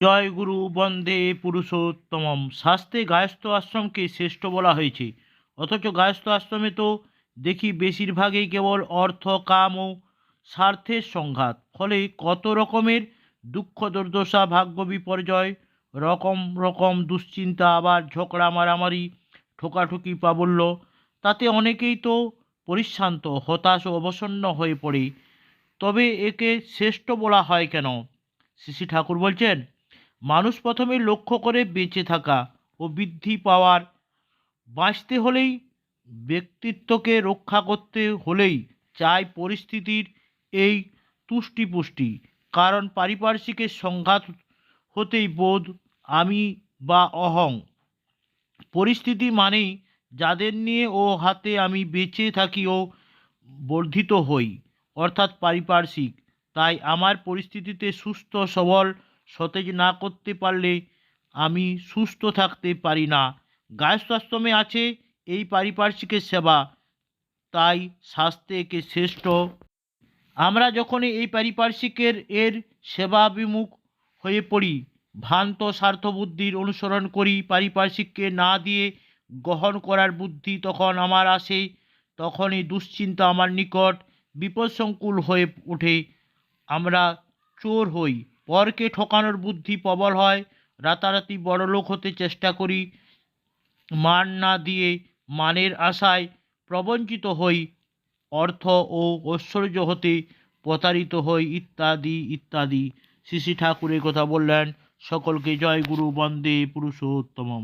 জয় গুরু, বন্দে পুরুষোত্তমম। শাস্ত্রে গায়স্থ আশ্রমকে শ্রেষ্ঠ বলা হয়েছে। অথচ গায়স্থ আশ্রমে তো দেখি বেশিরভাগই কেবল অর্থ, কাম ও স্বার্থের সংঘাত। ফলে কত রকমের দুঃখ, দুর্দশা, ভাগ্য বিপর্যয়, রকম রকম দুশ্চিন্তা, আবার ঝগড়া, মারামারি, ঠোকাঠুকি, প্রাবল্য, তাতে অনেকেই তো পরিশ্রান্ত, হতাশ ও অবসন্ন হয়ে পড়ে। তবে একে শ্রেষ্ঠ বলা হয় কেন? শ্রী ঠাকুর বলছেন মানুষ প্রথমে লক্ষ্য করে বেঁচে থাকা ও বৃদ্ধি পাওয়ার, বাঁচতে হলেই ব্যক্তিত্বকে রক্ষা করতে হলেই চাই পরিস্থিতির এই তুষ্টি পুষ্টি কারণ পারিপার্শ্বিকের সংঘাত হতেই বোধ আমি বা অহং। পরিস্থিতি মানেই যাদের নিয়ে ও হাতে আমি বেঁচে থাকি ও বর্ধিত হই, অর্থাৎ পারিপার্শ্বিক। তাই আমার পরিস্থিতিতে সুস্থ, সবল সতেজ না করতে পারলে আমি সুস্থ থাকতে পারি না। গায়স্বাশ্রমে আছে এই পারিপার্শ্বিকের সেবা, তাই স্বাস্থ্যে একে শ্রেষ্ঠ। আমরা যখনই এই পারিপার্শ্বিকের এর সেবাভিমুখ হয়ে পড়ি, ভ্রান্ত স্বার্থবুদ্ধির অনুসরণ করি, পারিপার্শ্বিককে না দিয়ে গ্রহণ করার বুদ্ধি তখন আমার আসে, তখনই দুশ্চিন্তা আমার নিকট বিপদসংকুল হয়ে ওঠে আমরা চোর হই। পরকে ঠকানোর বুদ্ধি প্রবল হয়। রাতারাতি বড়লোক হতে চেষ্টা করি। মান না দিয়ে মানের আশায় প্রবঞ্চিত হই। অর্থ ও ঐশ্বর্য হতে প্রতারিত হই ইত্যাদি ইত্যাদি। শ্রী শ্রী ঠাকুর কথা বললেন। সকলকে জয় গুরু, বন্দে পুরুষোত্তম